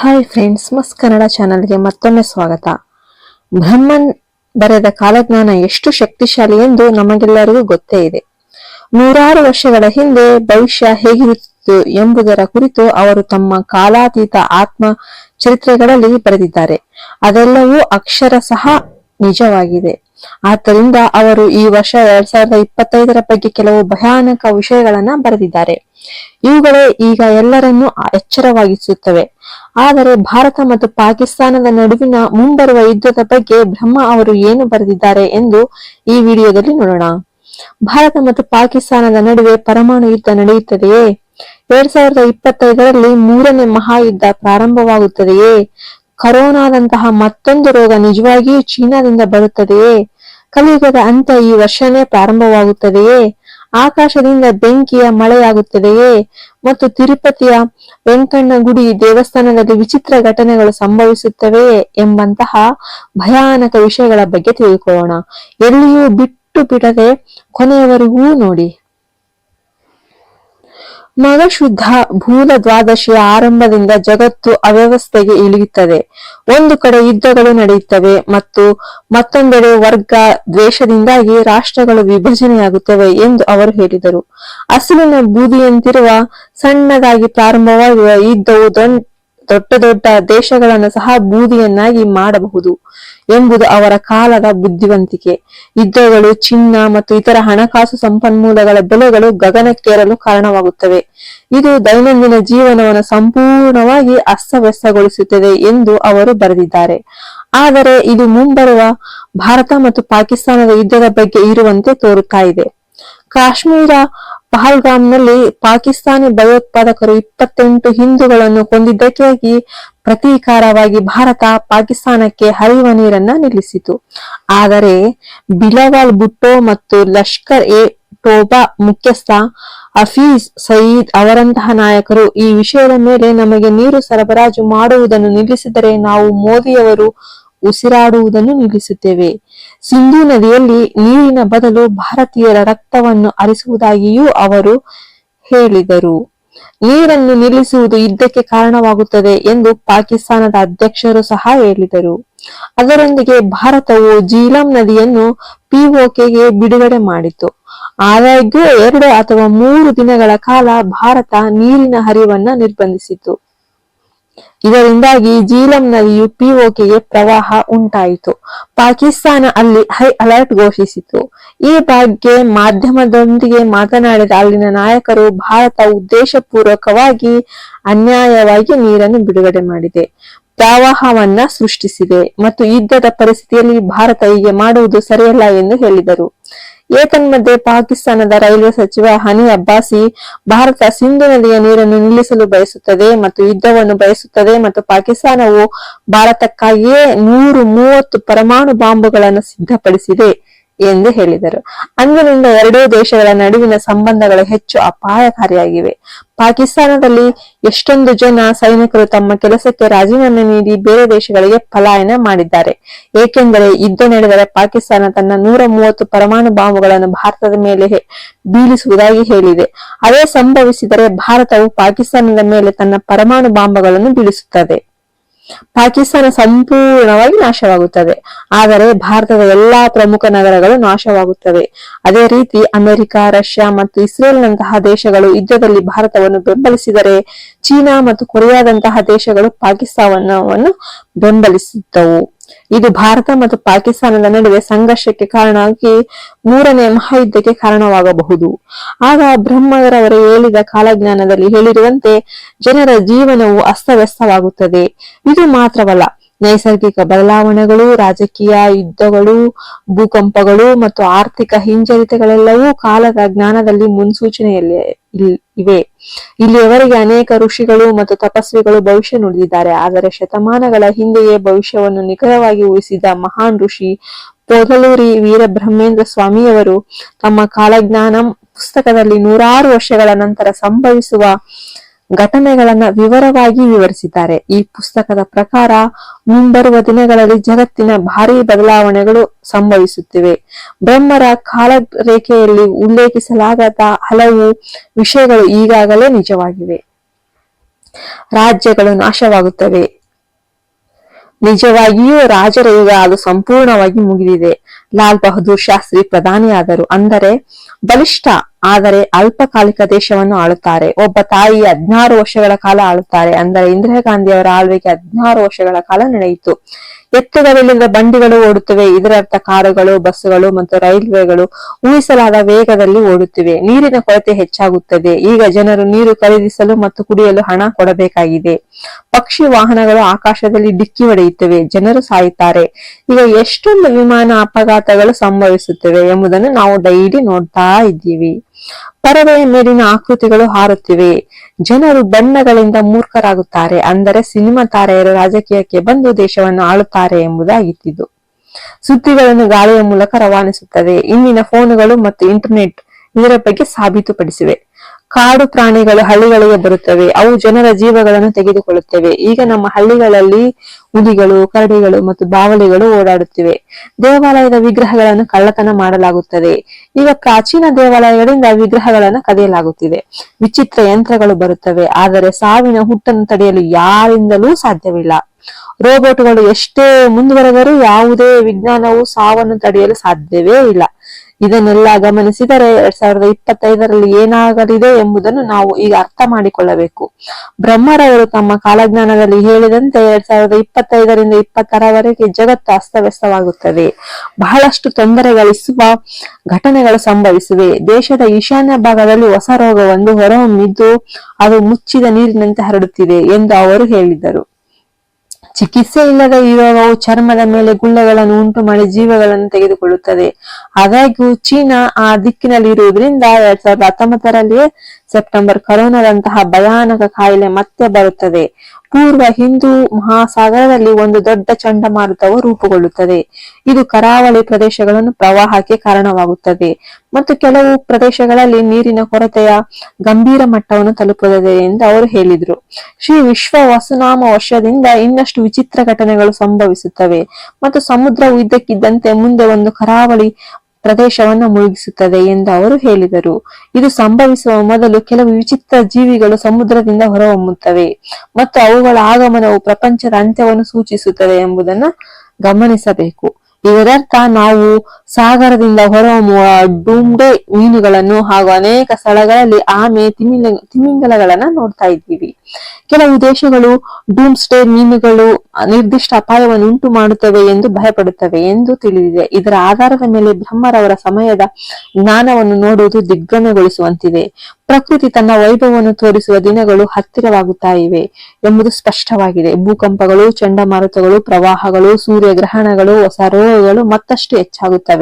Hi friends ಮಸ್ ಕನ್ನಡ ಚಾನಲ್ಗೆ ಮತ್ತೊಮ್ಮೆ ಸ್ವಾಗತ. ಬ್ರಹ್ಮನ್ ಬರೆದ ಕಾಲಜ್ಞಾನ ಎಷ್ಟು ಶಕ್ತಿಶಾಲಿ ಎಂದು ನಮಗೆಲ್ಲರಿಗೂ ಗೊತ್ತೇ ಇದೆ. ನೂರಾರು ವರ್ಷಗಳ ಹಿಂದೆ ಭವಿಷ್ಯ ಹೇಗಿರುತ್ತಿತ್ತು ಎಂಬುದರ ಕುರಿತು ಅವರು ತಮ್ಮ ಕಾಲಾತೀತ ಆತ್ಮ ಚರಿತ್ರೆಗಳಲ್ಲಿ ಬರೆದಿದ್ದಾರೆ. ಅದೆಲ್ಲವೂ ಅಕ್ಷರ ಸಹ ನಿಜವಾಗಿದೆ. ಆದ್ದರಿಂದ ಅವರು ಈ ವರ್ಷ ಎರಡ್ ಸಾವಿರದ ಇಪ್ಪತ್ತೈದರ ಬಗ್ಗೆ ಕೆಲವು ಭಯಾನಕ ವಿಷಯಗಳನ್ನ ಬರೆದಿದ್ದಾರೆ. ಇವುಗಳೇ ಈಗ ಎಲ್ಲರನ್ನೂ ಎಚ್ಚರವಾಗಿಸುತ್ತವೆ. ಆದರೆ ಭಾರತ ಮತ್ತು ಪಾಕಿಸ್ತಾನದ ನಡುವಿನ ಮುಂಬರುವ ಯುದ್ಧದ ಬಗ್ಗೆ ಬ್ರಹ್ಮ ಅವರು ಏನು ಬರೆದಿದ್ದಾರೆ ಎಂದು ಈ ವಿಡಿಯೋದಲ್ಲಿ ನೋಡೋಣ. ಭಾರತ ಮತ್ತು ಪಾಕಿಸ್ತಾನದ ನಡುವೆ ಪರಮಾಣು ಯುದ್ಧ ನಡೆಯುತ್ತದೆಯೇ? ಎರಡ್ ಸಾವಿರದ ಇಪ್ಪತ್ತೈದರಲ್ಲಿ ಮೂರನೇ ಮಹಾಯುದ್ಧ ಪ್ರಾರಂಭವಾಗುತ್ತದೆಯೇ? ಕರೋನಾದಂತಹ ಮತ್ತೊಂದು ರೋಗ ನಿಜವಾಗಿಯೂ ಚೀನಾದಿಂದ ಬರುತ್ತದೆಯೇ? ಕಲಿಯುಗದ ಅಂತ ಈ ವರ್ಷನೇ ಪ್ರಾರಂಭವಾಗುತ್ತದೆಯೇ? ಆಕಾಶದಿಂದ ಬೆಂಕಿಯ ಮಳೆಯಾಗುತ್ತದೆಯೇ? ಮತ್ತು ತಿರುಪತಿಯ ವೆಂಕಣ್ಣ ಗುಡಿ ದೇವಸ್ಥಾನದಲ್ಲಿ ವಿಚಿತ್ರ ಘಟನೆಗಳು ಸಂಭವಿಸುತ್ತವೆಯೇ ಎಂಬಂತಹ ಭಯಾನಕ ವಿಷಯಗಳ ಬಗ್ಗೆ ತಿಳಿದುಕೊಳ್ಳೋಣ. ಎಲ್ಲಿಯೂ ಬಿಟ್ಟು ಬಿಡದೆ ಕೊನೆಯವರೆಗೂ ನೋಡಿ. ಮಗಶುದ್ಧ ಭೂಲ ದ್ವಾದಶಿಯ ಆರಂಭದಿಂದ ಜಗತ್ತು ಅವ್ಯವಸ್ಥೆಗೆ ಇಳಿಯುತ್ತದೆ. ಒಂದು ಕಡೆ ಯುದ್ಧಗಳು ನಡೆಯುತ್ತವೆ ಮತ್ತು ಮತ್ತೊಂದೆಡೆ ವರ್ಗ ದ್ವೇಷದಿಂದಾಗಿ ರಾಷ್ಟ್ರಗಳು ವಿಭಜನೆಯಾಗುತ್ತವೆ ಎಂದು ಅವರು ಹೇಳಿದರು. ಅಸಲಿನ ಬೂದಿಯಂತಿರುವ ಸಣ್ಣದಾಗಿ ಪ್ರಾರಂಭವಾಗುವ ಯುದ್ಧವು ದೊಡ್ಡ ದೊಡ್ಡ ದೇಶಗಳನ್ನು ಸಹ ಬೂದಿಯನ್ನಾಗಿ ಮಾಡಬಹುದು ಎಂಬುದು ಅವರ ಕಾಲದ ಬುದ್ಧಿವಂತಿಕೆ. ಯುದ್ಧಗಳು, ಚಿನ್ನ ಮತ್ತು ಇತರ ಹಣಕಾಸು ಸಂಪನ್ಮೂಲಗಳ ಬೆಲೆಗಳು ಗಗನಕ್ಕೇರಲು ಕಾರಣವಾಗುತ್ತವೆ. ಇದು ದೈನಂದಿನ ಜೀವನವನ್ನು ಸಂಪೂರ್ಣವಾಗಿ ಅಸ್ತವ್ಯಸ್ತಗೊಳಿಸುತ್ತದೆ ಎಂದು ಅವರು ಬರೆದಿದ್ದಾರೆ. ಆದರೆ ಇದು ಮುಂಬರುವ ಭಾರತ ಮತ್ತು ಪಾಕಿಸ್ತಾನದ ಯುದ್ಧದ ಬಗ್ಗೆ ಇರುವಂತೆ ತೋರುತ್ತಾ ಇದೆ. ಕಾಶ್ಮೀರ ಪಹಲ್ಗಾಮ್ನಲ್ಲಿ ಪಾಕಿಸ್ತಾನಿ ಭಯೋತ್ಪಾದಕರು ಇಪ್ಪತ್ತೆಂಟು ಹಿಂದೂಗಳನ್ನು ಕೊಂದಿದ್ದಕ್ಕಾಗಿ ಪ್ರತೀಕಾರವಾಗಿ ಭಾರತ ಪಾಕಿಸ್ತಾನಕ್ಕೆ ಹರಿಯುವ ನೀರನ್ನ ನಿಲ್ಲಿಸಿತು. ಆದರೆ ಬಿಲವಾಲ್ ಬುಟ್ಟೋ ಮತ್ತು ಲಷ್ಕರ್ ಎ ಟೋಬಾ ಮುಖ್ಯಸ್ಥ ಹಫೀಜ್ ಸಯೀದ್ ಅವರಂತಹ ನಾಯಕರು ಈ ವಿಷಯದ ಮೇಲೆ ನಮಗೆ ನೀರು ಸರಬರಾಜು ಮಾಡುವುದನ್ನು ನಿಲ್ಲಿಸಿದರೆ ನಾವು ಮೋದಿಯವರು ಉಸಿರಾಡುವುದನ್ನು ನಿಲ್ಲಿಸುತ್ತೇವೆ. ಸಿಂಧೂ ನದಿಯಲ್ಲಿ ನೀರಿನ ಬದಲು ಭಾರತೀಯರ ರಕ್ತವನ್ನು ಹರಿಸುವುದಾಗಿಯೂ ಅವರು ಹೇಳಿದರು. ನೀರನ್ನು ನಿಲ್ಲಿಸುವುದು ಯುದ್ಧಕ್ಕೆ ಕಾರಣವಾಗುತ್ತದೆ ಎಂದು ಪಾಕಿಸ್ತಾನದ ಅಧ್ಯಕ್ಷರು ಸಹ ಹೇಳಿದರು. ಅದರೊಂದಿಗೆ ಭಾರತವು ಜೀಲಂ ನದಿಯನ್ನು ಪಿಒಕೆಗೆ ಬಿಡುಗಡೆ ಮಾಡಿತು. ಆದಾಗ್ಯೂ ಎರಡು ಅಥವಾ ಮೂರು ದಿನಗಳ ಕಾಲ ಭಾರತ ನೀರಿನ ಹರಿವನ್ನ ನಿರ್ಬಂಧಿಸಿತು. ಇದರಿಂದಾಗಿ ಜೀಲಂ ನದಿಯು ಪಿಒಕೆಗೆ ಪ್ರವಾಹ ಉಂಟಾಯಿತು. ಪಾಕಿಸ್ತಾನ ಅಲ್ಲಿ ಹೈ ಅಲರ್ಟ್ ಘೋಷಿಸಿತು. ಈ ಬಗ್ಗೆ ಮಾಧ್ಯಮದೊಂದಿಗೆ ಮಾತನಾಡಿದ ಅಲ್ಲಿನ ನಾಯಕರು, ಭಾರತ ಉದ್ದೇಶಪೂರ್ವಕವಾಗಿ ಅನ್ಯಾಯವಾಗಿ ನೀರನ್ನು ಬಿಡುಗಡೆ ಮಾಡಿದೆ. ಪ್ರವಾಹವನ್ನ ಸೃಷ್ಟಿಸಿದೆ. ಮತ್ತು ಯುದ್ಧದ ಪರಿಸ್ಥಿತಿಯಲ್ಲಿ ಭಾರತ ಹೀಗೆ ಮಾಡುವುದು ಸರಿಯಲ್ಲ ಎಂದು ಹೇಳಿದರು. ಏತನ್ಮಧ್ಯೆ ಪಾಕಿಸ್ತಾನದ ರೈಲ್ವೆ ಸಚಿವ ಹನಿ ಅಬ್ಬಾಸಿ ಭಾರತ ಸಿಂಧು ನದಿಯ ನೀರನ್ನು ನಿಲ್ಲಿಸಲು ಬಯಸುತ್ತದೆ ಮತ್ತು ಯುದ್ಧವನ್ನು ಬಯಸುತ್ತದೆ ಮತ್ತು ಪಾಕಿಸ್ತಾನವು ಭಾರತಕ್ಕಾಗಿಯೇ ನೂರು ಮೂವತ್ತು ಪರಮಾಣು ಬಾಂಬುಗಳನ್ನು ಸಿದ್ಧಪಡಿಸಿದೆ. ಎಂದು ಹೇಳಿದರು. ಅಂದಿನಿಂದ ಎರಡೂ ದೇಶಗಳ ನಡುವಿನ ಸಂಬಂಧಗಳು ಹೆಚ್ಚು ಅಪಾಯಕಾರಿಯಾಗಿವೆ. ಪಾಕಿಸ್ತಾನದಲ್ಲಿ ಎಷ್ಟೊಂದು ಜನ ಸೈನಿಕರು ತಮ್ಮ ಕೆಲಸಕ್ಕೆ ರಾಜೀನಾಮೆ ನೀಡಿ ಬೇರೆ ದೇಶಗಳಿಗೆ ಪಲಾಯನ ಮಾಡಿದ್ದಾರೆ. ಏಕೆಂದರೆ ಯುದ್ಧ ನಡೆದರೆ ಪಾಕಿಸ್ತಾನ ತನ್ನ ನೂರ ಮೂವತ್ತು ಪರಮಾಣು ಬಾಂಬುಗಳನ್ನು ಭಾರತದ ಮೇಲೆ ಬೀಳಿಸುವುದಾಗಿ ಹೇಳಿದೆ. ಅದೇ ಸಂಭವಿಸಿದರೆ ಭಾರತವು ಪಾಕಿಸ್ತಾನದ ಮೇಲೆ ತನ್ನ ಪರಮಾಣು ಬಾಂಬುಗಳನ್ನು ಬೀಳಿಸುತ್ತದೆ. ಪಾಕಿಸ್ತಾನ ಸಂಪೂರ್ಣವಾಗಿ ನಾಶವಾಗುತ್ತದೆ. ಆದರೆ ಭಾರತದ ಎಲ್ಲಾ ಪ್ರಮುಖ ನಗರಗಳು ನಾಶವಾಗುತ್ತವೆ. ಅದೇ ರೀತಿ ಅಮೆರಿಕ, ರಷ್ಯಾ ಮತ್ತು ಇಸ್ರೇಲ್ನಂತಹ ದೇಶಗಳು ಯುದ್ಧದಲ್ಲಿ ಭಾರತವನ್ನು ಬೆಂಬಲಿಸಿದರೆ ಚೀನಾ ಮತ್ತು ಕೊರಿಯಾದಂತಹ ದೇಶಗಳು ಪಾಕಿಸ್ತಾನವನ್ನು ಬೆಂಬಲಿಸಿದ್ದವು ಇದು ಭಾರತ ಮತ್ತು ಪಾಕಿಸ್ತಾನದ ನಡುವೆ ಸಂಘರ್ಷಕ್ಕೆ ಕಾರಣವಾಗಿ ಮೂರನೇ ಮಹಾಯುದ್ಧಕ್ಕೆ ಕಾರಣವಾಗಬಹುದು. ಆಗ ಬ್ರಹ್ಮರವರ ಹೇಳಿದ ಕಾಲಜ್ಞಾನದಲ್ಲಿ ಹೇಳಿರುವಂತೆ ಜನರ ಜೀವನವು ಅಸ್ತವ್ಯಸ್ತವಾಗುತ್ತದೆ. ಇದು ಮಾತ್ರವಲ್ಲ ನೈಸರ್ಗಿಕ ಬದಲಾವಣೆಗಳು, ರಾಜಕೀಯ ಯುದ್ಧಗಳು, ಭೂಕಂಪಗಳು ಮತ್ತು ಆರ್ಥಿಕ ಹಿಂಜರಿತಗಳೆಲ್ಲವೂ ಕಾಲದ ಜ್ಞಾನದಲ್ಲಿ ಮುನ್ಸೂಚನೆಯಲ್ಲಿ ಇವೆ. ಇಲ್ಲಿಯವರೆಗೆ ಅನೇಕ ಋಷಿಗಳು ಮತ್ತು ತಪಸ್ವಿಗಳು ಭವಿಷ್ಯ ನುಡಿದಿದ್ದಾರೆ. ಆದರೆ ಶತಮಾನಗಳ ಹಿಂದೆಯೇ ಭವಿಷ್ಯವನ್ನು ನಿಖರವಾಗಿ ಉಳಿಸಿದ ಮಹಾನ್ ಋಷಿ ಪೊದಲೂರಿ ವೀರಬ್ರಹ್ಮೇಂದ್ರ ಸ್ವಾಮಿಯವರು ತಮ್ಮ ಕಾಲಜ್ಞಾನ, ಪುಸ್ತಕದಲ್ಲಿ ನೂರಾರು ವರ್ಷಗಳ ನಂತರ ಸಂಭವಿಸುವ ಘಟನೆಗಳನ್ನ ವಿವರವಾಗಿ ವಿವರಿಸಿದ್ದಾರೆ. ಈ ಪುಸ್ತಕದ ಪ್ರಕಾರ ಮುಂಬರುವ ದಿನಗಳಲ್ಲಿ ಜಗತ್ತಿನ ಭಾರಿ ಬದಲಾವಣೆಗಳು ಸಂಭವಿಸುತ್ತಿವೆ. ಬ್ರಹ್ಮರ ಕಾಲರೇಖೆಯಲ್ಲಿ ಉಲ್ಲೇಖಿಸಲಾಗದ ಹಲವು ವಿಷಯಗಳು ಈಗಾಗಲೇ ನಿಜವಾಗಿವೆ. ರಾಜ್ಯಗಳು ನಾಶವಾಗುತ್ತವೆ. ನಿಜವಾಗಿಯೂ ರಾಜರ ಯುಗ ಅದು ಸಂಪೂರ್ಣವಾಗಿ ಮುಗಿದಿದೆ. ಲಾಲ್ ಬಹದ್ದೂರ್ ಶಾಸ್ತ್ರಿ ಪ್ರಧಾನಿಯಾದರು. ಅಂದರೆ ಬಲಿಷ್ಠ, ಆದರೆ ಅಲ್ಪಕಾಲಿಕ ದೇಶವನ್ನು ಆಳುತ್ತಾರೆ. ಒಬ್ಬ ತಾಯಿ ಹದ್ನಾರು ವರ್ಷಗಳ ಕಾಲ ಆಳುತ್ತಾರೆ. ಅಂದರೆ ಇಂದಿರಾ ಗಾಂಧಿ ಅವರ ಆಳ್ವಿಕೆ ಹದಿನಾರು ವರ್ಷಗಳ ಕಾಲ ನಡೆಯಿತು. ಎತ್ತರವಿಲ್ಲದ ಬಂಡಿಗಳು ಓಡುತ್ತವೆ. ಇದರರ್ಥ ಕಾರುಗಳು, ಬಸ್ಸುಗಳು ಮತ್ತು ರೈಲ್ವೆಗಳು ಊಹಿಸಲಾದ ವೇಗದಲ್ಲಿ ಓಡುತ್ತಿವೆ. ನೀರಿನ ಕೊರತೆ ಹೆಚ್ಚಾಗುತ್ತದೆ. ಈಗ ಜನರು ನೀರು ಖರೀದಿಸಲು ಮತ್ತು ಕುಡಿಯಲು ಹಣ ಕೊಡಬೇಕಾಗಿದೆ. ಪಕ್ಷಿ ವಾಹನಗಳು ಆಕಾಶದಲ್ಲಿ ಡಿಕ್ಕಿ ಹೊಡೆಯುತ್ತವೆ. ಜನರು ಸಾಯುತ್ತಾರೆ. ಈಗ ಎಷ್ಟೊಂದು ವಿಮಾನ ಅಪಘಾತಗಳು ಸಂಭವಿಸುತ್ತವೆ ಎಂಬುದನ್ನು ನಾವು ಡೈಲಿ ನೋಡ್ತಾ ಇದ್ದೀವಿ. ಪರದೆಯ ಮೇಲಿನ ಆಕೃತಿಗಳು ಹಾರುತ್ತಿವೆ. ಜನರು ಬಣ್ಣಗಳಿಂದ ಮೂರ್ಖರಾಗುತ್ತಾರೆ. ಅಂದರೆ ಸಿನಿಮಾ ತಾರೆಯರು ರಾಜಕೀಯಕ್ಕೆ ಬಂದು ದೇಶವನ್ನು ಆಳುತ್ತಾರೆ ಎಂಬುದಾಗಿತ್ತಿದ್ದು ಸುದ್ದಿಗಳನ್ನು ಗಾಳಿಯ ಮೂಲಕ ರವಾನಿಸುತ್ತದೆ. ಇಂದಿನ ಫೋನುಗಳು ಮತ್ತು ಇಂಟರ್ನೆಟ್ ಇದರ ಬಗ್ಗೆ ಸಾಬೀತುಪಡಿಸಿವೆ. ಕಾಡು ಪ್ರಾಣಿಗಳು ಹಳ್ಳಿಗಳಿಗೆ ಬರುತ್ತವೆ. ಅವು ಜನರ ಜೀವಗಳನ್ನು ತೆಗೆದುಕೊಳ್ಳುತ್ತವೆ. ಈಗ ನಮ್ಮ ಹಳ್ಳಿಗಳಲ್ಲಿ ಹುಲಿಗಳು, ಕರಡಿಗಳು ಮತ್ತು ಬಾವಲಿಗಳು ಓಡಾಡುತ್ತಿವೆ. ದೇವಾಲಯದ ವಿಗ್ರಹಗಳನ್ನು ಕಳ್ಳತನ ಮಾಡಲಾಗುತ್ತದೆ. ಈಗ ಪ್ರಾಚೀನ ದೇವಾಲಯಗಳಿಂದ ವಿಗ್ರಹಗಳನ್ನು ಕದಿಯಲಾಗುತ್ತಿದೆ. ವಿಚಿತ್ರ ಯಂತ್ರಗಳು ಬರುತ್ತವೆ. ಆದರೆ ಸಾವಿನ ಹುಟ್ಟನ್ನು ತಡೆಯಲು ಯಾರಿಂದಲೂ ಸಾಧ್ಯವಿಲ್ಲ. ರೋಬೋಟ್ಗಳು ಎಷ್ಟೇ ಮುಂದುವರೆದರೂ ಯಾವುದೇ ವಿಜ್ಞಾನವು ಸಾವನ್ನು ತಡೆಯಲು ಸಾಧ್ಯವೇ ಇಲ್ಲ. ಇದನ್ನೆಲ್ಲ ಗಮನಿಸಿದರೆ ಎರಡ್ ಸಾವಿರದ ಇಪ್ಪತ್ತೈದರಲ್ಲಿ ಏನಾಗಲಿದೆ ಎಂಬುದನ್ನು ನಾವು ಈಗ ಅರ್ಥ ಮಾಡಿಕೊಳ್ಳಬೇಕು. ಬ್ರಹ್ಮರವರು ತಮ್ಮ ಕಾಲಜ್ಞಾನದಲ್ಲಿ ಹೇಳಿದಂತೆ ಎರಡ್ ಸಾವಿರದ ಇಪ್ಪತ್ತೈದರಿಂದ ಇಪ್ಪತ್ತರವರೆಗೆ ಜಗತ್ತು ಅಸ್ತವ್ಯಸ್ತವಾಗುತ್ತದೆ. ಬಹಳಷ್ಟು ತೊಂದರೆಗಳಿಸುವ ಘಟನೆಗಳು ಸಂಭವಿಸಿವೆ. ದೇಶದ ಈಶಾನ್ಯ ಭಾಗದಲ್ಲಿ ಹೊಸ ರೋಗವೊಂದು ಹೊರಹೊಮ್ಮಿದ್ದು ಅದು ಮುಚ್ಚಿದ ನೀರಿನಂತೆ ಹರಡುತ್ತಿದೆ ಎಂದು ಅವರು ಹೇಳಿದರು ಚಿಕಿತ್ಸೆ ಇಲ್ಲದ ಈ ರೋಗವು ಚರ್ಮದ ಮೇಲೆ ಗುಳ್ಳೆಗಳನ್ನು ಉಂಟು ಮಾಡಿ ಜೀವಗಳನ್ನು ತೆಗೆದುಕೊಳ್ಳುತ್ತದೆ. ಆದಾಗ್ಯೂ ಚೀನಾ ಆ ದಿಕ್ಕಿನಲ್ಲಿ ಇರುವುದರಿಂದ ಎರಡ್ ಸಾವಿರದ ಹತ್ತೊಂಬತ್ತರಲ್ಲಿಯೇ ಸೆಪ್ಟೆಂಬರ್ ಕರೋನಾದಂತಹ ಭಯಾನಕ ಕಾಯಿಲೆ ಮತ್ತೆ ಬರುತ್ತದೆ. ಪೂರ್ವ ಹಿಂದೂ ಮಹಾಸಾಗರದಲ್ಲಿ ಒಂದು ದೊಡ್ಡ ಚಂಡಮಾರುತವು ರೂಪುಗೊಳ್ಳುತ್ತದೆ. ಇದು ಕರಾವಳಿ ಪ್ರದೇಶಗಳನ್ನು ಪ್ರವಾಹಕ್ಕೆ ಕಾರಣವಾಗುತ್ತದೆ ಮತ್ತು ಕೆಲವು ಪ್ರದೇಶಗಳಲ್ಲಿ ನೀರಿನ ಕೊರತೆಯ ಗಂಭೀರ ಮಟ್ಟವನ್ನು ತಲುಪುತ್ತದೆ ಎಂದು ಅವರು ಹೇಳಿದರು. ಶ್ರೀ ವಿಶ್ವ ವಸುನಾಮ ವರ್ಷದಿಂದ ಇನ್ನಷ್ಟು ವಿಚಿತ್ರ ಘಟನೆಗಳು ಸಂಭವಿಸುತ್ತವೆ ಮತ್ತು ಸಮುದ್ರವು ಇದ್ದಕ್ಕಿದ್ದಂತೆ ಮುಂದೆ ಒಂದು ಕರಾವಳಿ ಪ್ರದೇಶವನ್ನು ಮುಳುಗಿಸುತ್ತದೆ ಎಂದು ಅವರು ಹೇಳಿದರು. ಇದು ಸಂಭವಿಸುವ ಮೊದಲು ಕೆಲವು ವಿಚಿತ್ರ ಜೀವಿಗಳು ಸಮುದ್ರದಿಂದ ಹೊರಹೊಮ್ಮುತ್ತವೆ ಮತ್ತು ಅವುಗಳ ಆಗಮನವು ಪ್ರಪಂಚದ ಅಂತ್ಯವನ್ನು ಸೂಚಿಸುತ್ತದೆ ಎಂಬುದನ್ನು ಗಮನಿಸಬೇಕು. ಇದರರ್ಥ ನಾವು ಸಾಗರದಿಂದ ಹೊರಹೊಮ್ಮುವ ಡೂಮ್ಡೆ ಮೀನುಗಳನ್ನು ಹಾಗೂ ಅನೇಕ ಸ್ಥಳಗಳಲ್ಲಿ ಆಮೆ ತಿಮಿಂಗ, ತಿಮಿಂಗಲಗಳನ್ನ ನೋಡ್ತಾ ಇದ್ದೀವಿ. ಕೆಲವು ದೇಶಗಳು ಡೂಮ್ಸ್ಡೇ ಮೀನುಗಳು ನಿರ್ದಿಷ್ಟ ಅಪಾಯವನ್ನು ಉಂಟು ಮಾಡುತ್ತವೆ ಎಂದು ಭಯಪಡುತ್ತವೆ ಎಂದು ತಿಳಿದಿದೆ. ಇದರ ಆಧಾರದ ಮೇಲೆ ಬ್ರಹ್ಮರವರ ಸಮಯದ ಜ್ಞಾನವನ್ನು ನೋಡುವುದು ದಿಗ್ಭ್ರಮೆಗೊಳಿಸುವಂತಿದೆ ಪ್ರಕೃತಿ ತನ್ನ ವೈಭವವನ್ನು ತೋರಿಸುವ ದಿನಗಳು ಹತ್ತಿರವಾಗುತ್ತಾ ಇವೆ ಎಂಬುದು ಸ್ಪಷ್ಟವಾಗಿದೆ. ಭೂಕಂಪಗಳು, ಚಂಡಮಾರುತಗಳು, ಪ್ರವಾಹಗಳು, ಸೂರ್ಯಗ್ರಹಣಗಳು, ಹೊಸ ರೋಗಗಳು ಮತ್ತಷ್ಟು ಹೆಚ್ಚಾಗುತ್ತವೆ.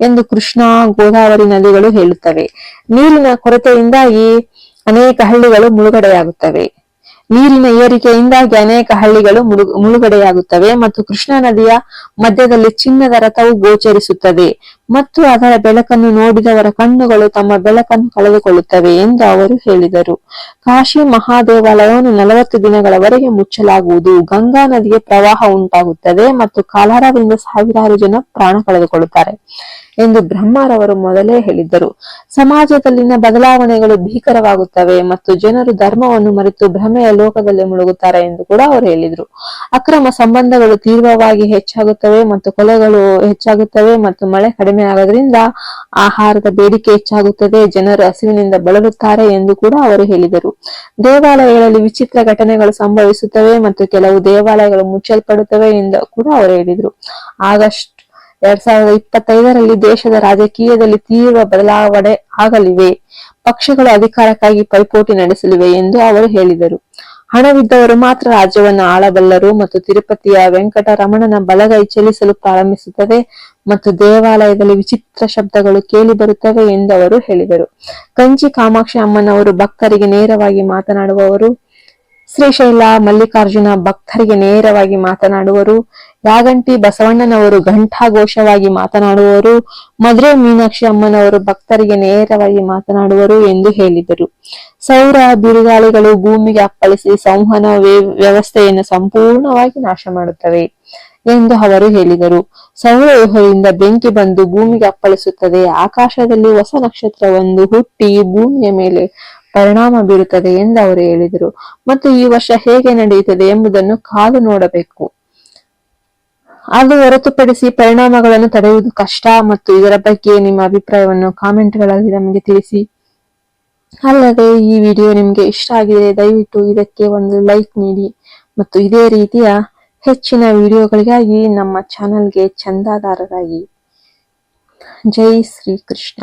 ಎಂದು ಕೃಷ್ಣ ಗೋದಾವರಿ ನದಿಗಳು ಹೇಳುತ್ತವೆ. ನೀರಿನ ಕೊರತೆಯಿಂದಾಗಿ ಅನೇಕ ಹಳ್ಳಿಗಳು ಮುಳುಗಡೆಯಾಗುತ್ತವೆ. ನೀರಿನ ಏರಿಕೆಯಿಂದಾಗಿ ಅನೇಕ ಹಳ್ಳಿಗಳು ಮುಳು- ಮುಳುಗಡೆಯಾಗುತ್ತವೆ ಮತ್ತು ಕೃಷ್ಣಾ ನದಿಯ ಮಧ್ಯದಲ್ಲಿ ಚಿನ್ನದ ರಥವು ಗೋಚರಿಸುತ್ತದೆ ಮತ್ತು ಅದರ ಬೆಳಕನ್ನು ನೋಡಿದವರ ಕಣ್ಣುಗಳು ತಮ್ಮ ಬೆಳಕನ್ನು ಕಳೆದುಕೊಳ್ಳುತ್ತವೆ ಎಂದು ಅವರು ಹೇಳಿದರು. ಕಾಶಿ ಮಹಾದೇವಾಲಯವನ್ನು ನಲವತ್ತು ದಿನಗಳವರೆಗೆ ಮುಚ್ಚಲಾಗುವುದು. ಗಂಗಾ ನದಿಗೆ ಪ್ರವಾಹ ಉಂಟಾಗುತ್ತದೆ ಮತ್ತು ಕಾಲಾರದಿಂದ ಸಾವಿರಾರು ಜನ ಪ್ರಾಣ ಕಳೆದುಕೊಳ್ಳುತ್ತಾರೆ. ಎಂದು ಬ್ರಹ್ಮರವರು ಮೊದಲೇ ಹೇಳಿದ್ದರು. ಸಮಾಜದಲ್ಲಿನ ಬದಲಾವಣೆಗಳು ಭೀಕರವಾಗುತ್ತವೆ ಮತ್ತು ಜನರು ಧರ್ಮವನ್ನು ಮರೆತು ಭ್ರಮೆಯ ಲೋಕದಲ್ಲಿ ಮುಳುಗುತ್ತಾರೆ ಎಂದು ಕೂಡ ಅವರು ಹೇಳಿದರು. ಅಕ್ರಮ ಸಂಬಂಧಗಳು ತೀವ್ರವಾಗಿ ಹೆಚ್ಚಾಗುತ್ತವೆ ಮತ್ತು ಕೊಲೆಗಳು ಹೆಚ್ಚಾಗುತ್ತವೆ ಮತ್ತು ಮಳೆ ಕಡಿಮೆ ಆಗೋದ್ರಿಂದ ಆಹಾರದ ಬೇಡಿಕೆ ಹೆಚ್ಚಾಗುತ್ತದೆ, ಜನರು ಹಸಿವಿನಿಂದ ಬಳಲುತ್ತಾರೆ ಎಂದು ಕೂಡ ಅವರು ಹೇಳಿದರು. ದೇವಾಲಯಗಳಲ್ಲಿ ವಿಚಿತ್ರ ಘಟನೆಗಳು ಸಂಭವಿಸುತ್ತವೆ ಮತ್ತು ಕೆಲವು ದೇವಾಲಯಗಳು ಮುಚ್ಚಲ್ಪಡುತ್ತವೆ ಎಂದು ಕೂಡ ಅವರು ಹೇಳಿದರು. ಆಗಸ್ಟ್ ಎರಡ್ ಸಾವಿರದ ಇಪ್ಪತ್ತೈದರಲ್ಲಿ ದೇಶದ ರಾಜಕೀಯದಲ್ಲಿ ತೀವ್ರ ಬದಲಾವಣೆ ಆಗಲಿವೆ. ಪಕ್ಷಗಳು ಅಧಿಕಾರಕ್ಕಾಗಿ ಪೈಪೋಟಿ ನಡೆಸಲಿವೆ ಎಂದು ಅವರು ಹೇಳಿದರು. ಹಣವಿದ್ದವರು ಮಾತ್ರ ರಾಜ್ಯವನ್ನು ಆಳಬಲ್ಲರು ಮತ್ತು ತಿರುಪತಿಯ ವೆಂಕಟರಮಣನ ಬಲಗೈ ಚಲಿಸಲು ಪ್ರಾರಂಭಿಸುತ್ತದೆ ಮತ್ತು ದೇವಾಲಯದಲ್ಲಿ ವಿಚಿತ್ರ ಶಬ್ದಗಳು ಕೇಳಿ ಬರುತ್ತವೆ ಎಂದು ಅವರು ಹೇಳಿದರು. ಕಂಚಿ ಕಾಮಾಕ್ಷಿ ಅಮ್ಮನವರು ಭಕ್ತರಿಗೆ ನೇರವಾಗಿ ಮಾತನಾಡುವವರು ಶ್ರೀಶೈಲ ಮಲ್ಲಿಕಾರ್ಜುನ ಭಕ್ತರಿಗೆ ನೇರವಾಗಿ ಮಾತನಾಡುವರು. ಯಾಗಂಟಿ ಬಸವಣ್ಣನವರು ಘಂಟಾಘೋಷವಾಗಿ ಮಾತನಾಡುವರು. ಮಧುರೆ ಮೀನಾಕ್ಷಿ ಅಮ್ಮನವರು ಭಕ್ತರಿಗೆ ನೇರವಾಗಿ ಮಾತನಾಡುವರು ಎಂದು ಹೇಳಿದರು. ಸೌರ ಬಿರುಗಾಳಿಗಳು ಭೂಮಿಗೆ ಅಪ್ಪಳಿಸಿ ಸಂವಹನ ವ್ಯವಸ್ಥೆಯನ್ನು ಸಂಪೂರ್ಣವಾಗಿ ನಾಶ ಮಾಡುತ್ತವೆ ಎಂದು ಅವರು ಹೇಳಿದರು. ಸೌರ ಸೌರವ್ಯೂಹದಿಂದ ಬೆಂಕಿ ಬಂದು ಭೂಮಿಗೆ ಅಪ್ಪಳಿಸುತ್ತದೆ. ಆಕಾಶದಲ್ಲಿ ಹೊಸ ನಕ್ಷತ್ರವೊಂದು ಹುಟ್ಟಿ ಭೂಮಿಯ ಮೇಲೆ ಪರಿಣಾಮ ಬೀರುತ್ತದೆ ಎಂದು ಅವರು ಹೇಳಿದರು. ಮತ್ತು ಈ ವರ್ಷ ಹೇಗೆ ನಡೆಯುತ್ತದೆ ಎಂಬುದನ್ನು ಕಾದು ನೋಡಬೇಕು. ಅದು ಹೊರತುಪಡಿಸಿ ಪರಿಣಾಮಗಳನ್ನು ತಡೆಯುವುದು ಕಷ್ಟ ಮತ್ತು ಇದರ ಬಗ್ಗೆ ನಿಮ್ಮ ಅಭಿಪ್ರಾಯವನ್ನು ಕಾಮೆಂಟ್ಗಳಲ್ಲಿ ನಮಗೆ ತಿಳಿಸಿ. ಅಲ್ಲದೆ ಈ ವಿಡಿಯೋ ನಿಮಗೆ ಇಷ್ಟ ಆಗಿದೆ ದಯವಿಟ್ಟು ಇದಕ್ಕೆ ಒಂದು ಲೈಕ್ ನೀಡಿ ಮತ್ತು ಇದೇ ರೀತಿಯ ಹೆಚ್ಚಿನ ವಿಡಿಯೋಗಳಿಗಾಗಿ ನಮ್ಮ ಚಾನಲ್ಗೆ ಚಂದಾದಾರರಾಗಿ. ಜೈ ಶ್ರೀ ಕೃಷ್ಣ